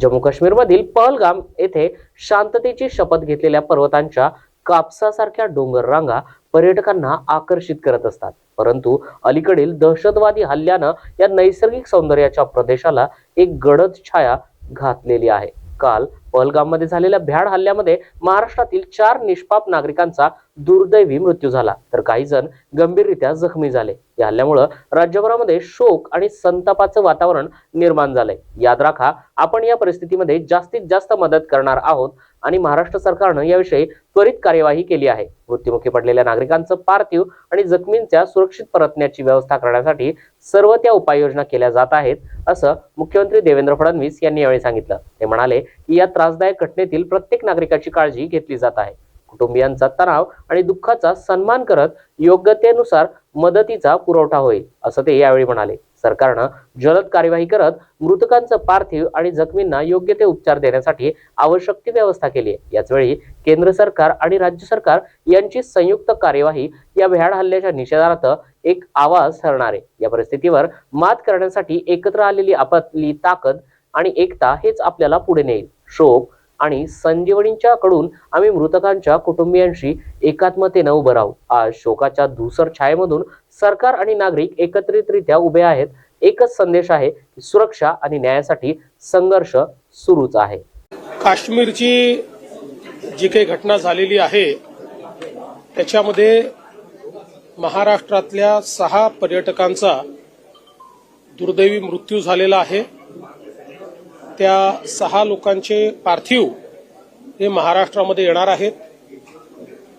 जम्मू काश्मीरमधील पहलगाम येथे शांततेची शपथ घेतलेल्या पर्वतांच्या कापसासारख्या डोंगर रांगा पर्यटकांना आकर्षित करत असतात. परंतु अलीकडील दहशतवादी हल्ल्यानं या नैसर्गिक सौंदर्याच्या प्रदेशाला एक गडद छाया घातलेली आहे. काल पहलगाममध्ये झालेल्या भ्याड हल्ल्यामध्ये महाराष्ट्रातील चार निष्पाप नागरिकांचा दुर्दैवी मृत्यू झाला. तर काही जण गंभीररित्या जखमी झाले. या हल्ल्यामुळं राज्यभरामध्ये शोक आणि संतापाचं वातावरण निर्माण झालंय. याद राखा आपण या परिस्थितीमध्ये जास्तीत जास्त मदत करणार आहोत आणि महाराष्ट्र सरकारनं याविषयी त्वरित कार्यवाही केली आहे. मृत्युमुखी पडलेल्या नागरिकांचं पार्थिव आणि जखमींच्या सुरक्षित परतण्याची व्यवस्था करण्यासाठी सर्व त्या उपाययोजना केल्या जात आहेत असं मुख्यमंत्री देवेंद्र फडणवीस यांनी यावेळी सांगितलं. ते म्हणाले की या त्रासदायक घटनेतील प्रत्येक नागरिकाची काळजी घेतली जात आहे. कुटुंबियांचा तणाव आणि दुःखाचा सन्मान करत योग्यतेनुसार मदतीचा पुरवठा होईल असं ते यावेळी म्हणाले. सरकारनं जलद कार्यवाही करत मृतकांचं पार्थिव आणि जखमींना योग्य ते उपचार देण्यासाठी आवश्यक ती व्यवस्था केली आहे. याचवेळी केंद्र सरकार आणि राज्य सरकार यांची संयुक्त कार्यवाही या भ्याड हल्ल्याच्या निषेधार्थ एक आवाज ठरणार आहे या परिस्थितीवर मात करण्यासाठी एकत्र आलेली आपली ताकद आणि एकता हेच आपल्याला पुढे नेईल. शोक आणि संजीवनींच्या कडून आम्ही मृतकांच्या कुटुंबियांशी एकात्मतेनं उभं राहू. आज शोकाच्या धुसर छायेमधून सरकार आणि नागरिक एकत्रितरित्या उभे आहेत. एकच संदेश आहे की सुरक्षा आणि न्यायासाठी संघर्ष सुरूच आहे. काश्मीरची जी काही घटना झालेली आहे त्याच्यामध्ये महाराष्ट्रातल्या सहा पर्यटकांचा दुर्दैवी मृत्यू झालेला आहे. त्या सहा लोकांचे पार्थिव हे महाराष्ट्रामध्ये येणार आहेत.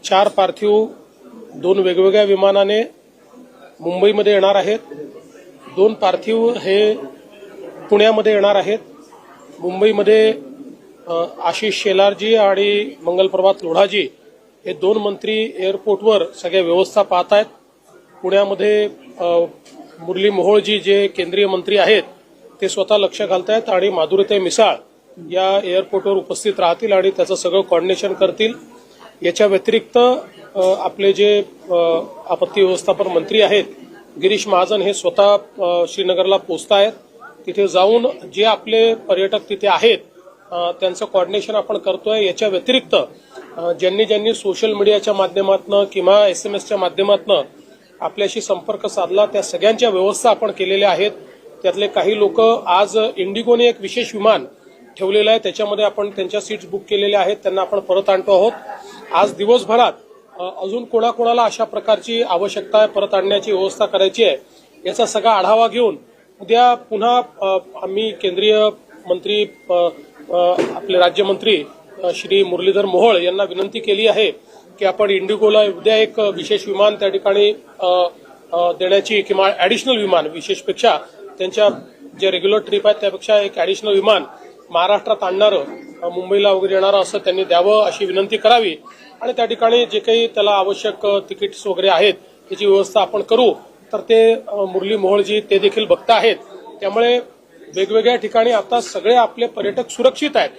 चार पार्थिव दोन वेगवेगळ्या विमानाने मुंबईमध्ये येणार आहेत. दोन पार्थिव हे पुण्यामध्ये येणार आहेत. मुंबईमध्ये आशिष शेलारजी आणि मंगलप्रभात लोढाजी हे दोन मंत्री एअरपोर्टवर सगळ्या व्यवस्था पाहत आहेत पुण्यामध्ये मुरली मोहोळजी जे केंद्रीय मंत्री आहेत ते स्वतः लक्ष घालतायत आणि माधुरीताई मिसाळ या एअरपोर्टवर उपस्थित राहतील आणि त्याचं सगळं कॉर्डिनेशन करतील. याच्या व्यतिरिक्त आपले जे आपत्ती व्यवस्थापन मंत्री आहेत गिरीश महाजन हे स्वतः श्रीनगरला पोहोचत आहेत तिथे जाऊन जे आपले पर्यटक तिथे आहेत त्यांचं कॉर्डिनेशन आपण करतोय. याच्या व्यतिरिक्त ज्यांनी ज्यांनी सोशल मीडियाच्या माध्यमातून किंवा एस एम एसच्या माध्यमातून आपल्याशी संपर्क साधला त्या सगळ्यांच्या व्यवस्था आपण केलेल्या आहेत. त्यातले काही लोक आज इंडिगोने एक विशेष विमान ठेवलेलं आहे. त्याच्यामध्ये आपण त्यांच्या सीट्स बुक केलेल्या आहेत. त्यांना आपण परत आणतो आहोत. आज दिवसभरात अजून कोणाकोणाला अशा प्रकारची आवश्यकता आहे परत आणण्याची व्यवस्था करायची आहे याचा सगळा आढावा घेऊन उद्या पुन्हा आम्ही केंद्रीय मंत्री आपले राज्यमंत्री श्री मुरलीधर मोहोळ यांना विनंती केली आहे की आपण इंडिगोला उद्या एक विशेष विमान त्या ठिकाणी देण्याची किंवा ऍडिशनल विमान विशेषपेक्षा त्यांच्या जे रेग्युलर ट्रिप आहेत त्यापेक्षा एक ॲडिशनल विमान महाराष्ट्रात आणणारं मुंबईला वगैरे येणारं असं त्यांनी द्यावं अशी विनंती करावी. आणि त्या ठिकाणी जे काही त्याला आवश्यक तिकीट्स वगैरे आहेत त्याची व्यवस्था आपण करू. तर ते मुरली मोहोळजी ते देखील बघता आहेत. त्यामुळे वेगवेगळ्या ठिकाणी आता सगळे आपले पर्यटक सुरक्षित आहेत.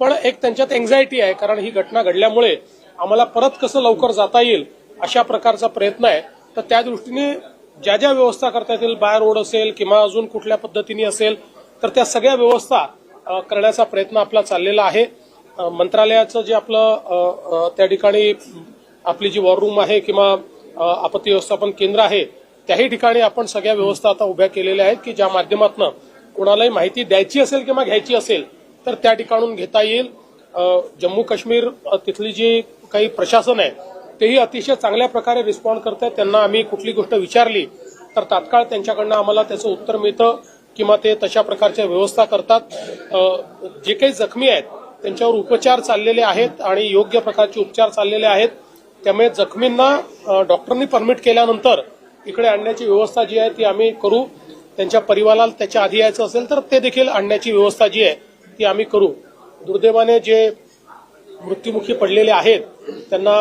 पण एक त्यांच्यात एन्झायटी आहे कारण ही घटना घडल्यामुळे आम्हाला परत कसं लवकर जाता येईल अशा प्रकारचा प्रयत्न आहे. तर त्या दृष्टीने ज्या ज्या व्यवस्था करता येतील बाय रोड असेल किंवा अजून कुठल्या पद्धतीने असेल तर त्या सगळ्या व्यवस्था करण्याचा प्रयत्न आपला चाललेला आहे. मंत्रालयाचं जे आपलं त्या ठिकाणी आपली जी वॉर रूम आहे किंवा आपत्ती व्यवस्थापन केंद्र आहे त्याही ठिकाणी आपण सगळ्या व्यवस्था आता उभ्या केलेल्या आहेत की ज्या माध्यमातून कोणालाही माहिती द्यायची असेल किंवा घ्यायची असेल तर त्या ठिकाणून घेता येईल. जम्मू काश्मीर तिथली जी काही प्रशासन आहे तेही अतिशय चांगल्या प्रकारे रिस्पॉन्ड करत आहेत त्यांना आम्ही कुठली गोष्ट विचारली तर तात्काळ त्यांच्याकडनं आम्हाला त्याचं उत्तर मिळतं किंवा ते तशा प्रकारच्या व्यवस्था करतात. जे काही जखमी आहेत त्यांच्यावर उपचार चाललेले आहेत आणि योग्य प्रकारचे उपचार चाललेले आहेत. त्यामुळे जखमींना डॉक्टरनी डॉक्टरांनी परमिट केल्यानंतर इकडे आणण्याची व्यवस्था जी आहे ती आम्ही करू. त्यांच्या परिवाराला त्याच्या आधी यायचं असेल तर ते देखील आणण्याची व्यवस्था जी आहे ती आम्ही करू. दुर्दैवाने जे मृत्युमुखी पडलेले आहेत त्यांना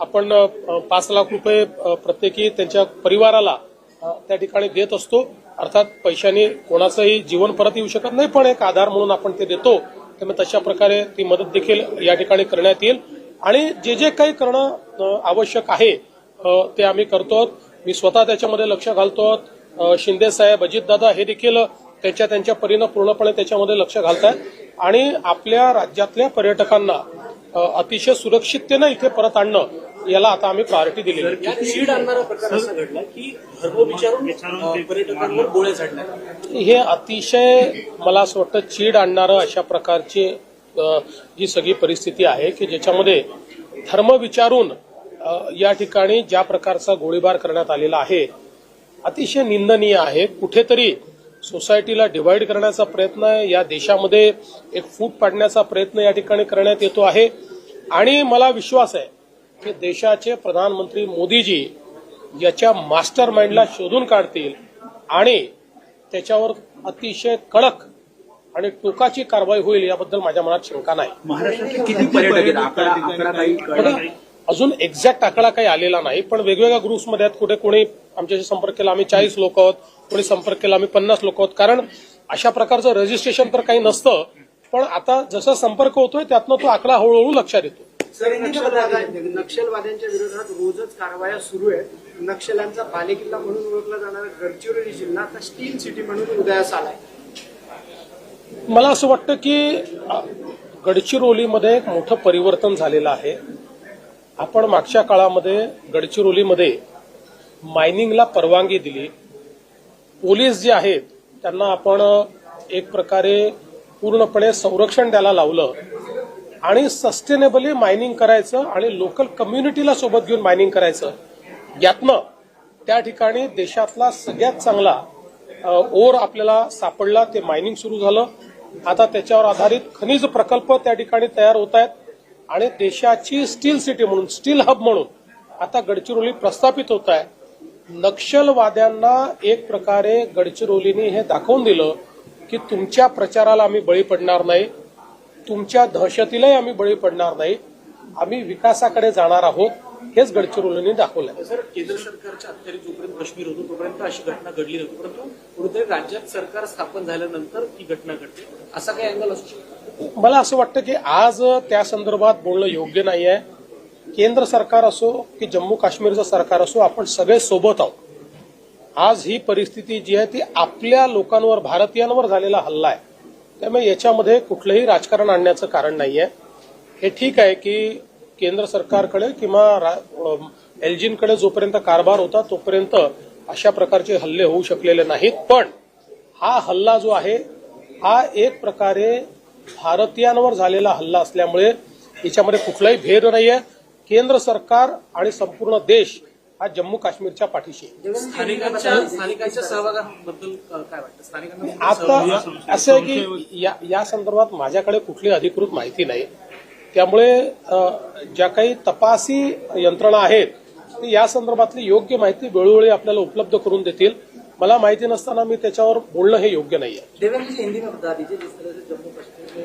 आपण पाच लाख रुपये प्रत्येकी त्यांच्या परिवाराला त्या ठिकाणी देत असतो. अर्थात पैशाने कोणाचंही जीवन परत येऊ शकत नाही पण एक आधार म्हणून आपण ते देतो. त्यामुळे तशा प्रकारे ती मदत देखील या ठिकाणी करण्यात येईल. आणि जे जे काही करणं आवश्यक आहे ते आम्ही करतो मी स्वतः त्याच्यामध्ये लक्ष घालतो शिंदे साहेब अजितदादा हे देखील त्यांच्या त्यांच्या परीनं पूर्णपणे त्याच्यामध्ये लक्ष घालतात आणि आपल्या राज्यातल्या पर्यटकांना अतिशय सुरक्षिततेनं इथे परत आणणं याला आता आम्ही प्रायोरिटी यात चीड आणणारा प्रकार असा घडला की धर्म विचारून पर्यटकांवर झाडण्यात हे अतिशय मला असं वाटतं चीड आणणारं अशा प्रकारची जी सगळी परिस्थिती आहे की ज्याच्यामध्ये धर्म विचारून या ठिकाणी ज्या प्रकारचा गोळीबार करण्यात आलेला आहे अतिशय निंदनीय आहे. कुठेतरी सोसायटीला डिवाइड करण्याचा प्रयत्न आहे. या देशामध्ये एक फूट पाडण्याचा प्रयत्न या ठिकाणी करण्यात येतो आहे. आणि मला विश्वास आहे की देशाचे प्रधानमंत्री मोदीजी याच्या मास्टर माइंडला शोधून काढतील आणि त्याच्यावर अतिशय कडक आणि टोकाची कारवाई होईल याबद्दल माझ्या मनात शंका नाही. अजून एक्झॅक्ट आकडा काही आलेला नाही पण वेगवेगळ्या ग्रुप्समध्ये आहेत. कुठे कोणी आमच्याशी संपर्क केला आम्ही चाळीस लोक आहोत. कोणी संपर्क केला आम्ही पन्नास लोक आहोत. कारण अशा प्रकारचं रजिस्ट्रेशन तर काही नसतं पण आता जसा संपर्क होतोय त्यातनं तो आकडा हळूहळू लक्षात येतो. सर नक्षलवाद्या- नक्षलवाद्यांच्या विरोधात रोजच कारवाया सुरू आहेत. नक्षल्यांचा बालेकिल्ला म्हणून ओळखला जाणारा गडचिरोली जिल्हा आता स्टील सिटी म्हणून उदयास आलाय. मला असं वाटतं की गडचिरोलीमध्ये एक मोठं परिवर्तन झालेलं आहे. आपण मागच्या काळामध्ये गडचिरोलीमध्ये मायनिंगला परवानगी दिली. पोलीस जे आहेत त्यांना आपण एक प्रकारे पूर्णपणे संरक्षण द्यायला लावलं. आणि सस्टेनेबली मायनिंग करायचं आणि लोकल कम्युनिटीला सोबत घेऊन मायनिंग करायचं. यातनं त्या ठिकाणी देशातला सगळ्यात चांगला ओर आपल्याला सापडला ते मायनिंग सुरू झालं. आता त्याच्यावर आधारित खनिज प्रकल्प त्या ठिकाणी तयार होत आहेत. आणि देशाची स्टील सिटी म्हणून स्टील हब म्हणून आता गडचिरोली प्रस्थापित होत आहे. नक्षलवाद्यांना एक प्रकारे गडचिरोलीने हे दाखवून दिलं की तुमच्या प्रचाराला आम्ही बळी पडणार नाही. तुमच्या दहशतीलाही आम्ही बळी पडणार नाही. आम्ही विकासाकडे जाणार आहोत. हेच गडचिरोलीने दाखवलं सर केंद्र सरकारच्या अखत्यारीत जोपर्यंत काश्मीर होतो तोपर्यंत अशी घटना घडली नव्हती परंतु कुठेतरी राज्यात सरकार स्थापन झाल्यानंतर ही घटना घडते असा काही अँगल असू शकतो? मला असं वाटतं की आज त्या संदर्भात बोलणं योग्य नाही आहे केंद्र सरकार असो की जम्मू काश्मीरचं सरकार असो आपण सगळे सोबत आहोत. आज ही परिस्थिती जी आहे ती आपल्या लोकांवर भारतीयांवर झालेला हल्ला आहे. त्यामुळे याच्यामध्ये कुठलंही राजकारण आणण्याचं कारण नाही आहे हे ठीक आहे की केंद्र सरकारकडे किंवा एलजींकडे जोपर्यंत कारभार होता तोपर्यंत अशा प्रकारचे हल्ले होऊ शकलेले नाहीत. पण हा हल्ला जो आहे हा एक प्रकारे भारतीयांवर झालेला हल्ला असल्यामुळे याच्यामध्ये कुठलाही भेद नाही आहे केंद्र सरकार आणि संपूर्ण देश हा जम्मू काश्मीरच्या पाठीशी आहे. स्थानिकांच्या स्थानिकांच्या सहभागाबद्दल अ, काय वाटतं? स्थानिकांना आता असं आहे की या या संदर्भात माझ्याकडे कुठली अधिकृत माहिती नाही. त्यामुळे ज्या काही तपासी यंत्रणा आहेत ते या संदर्भातली योग्य माहिती वेळोवेळी आपल्याला उपलब्ध करून देतील. मला माहिती नसताना मी त्याच्यावर बोलणं हे योग्य नाही आहे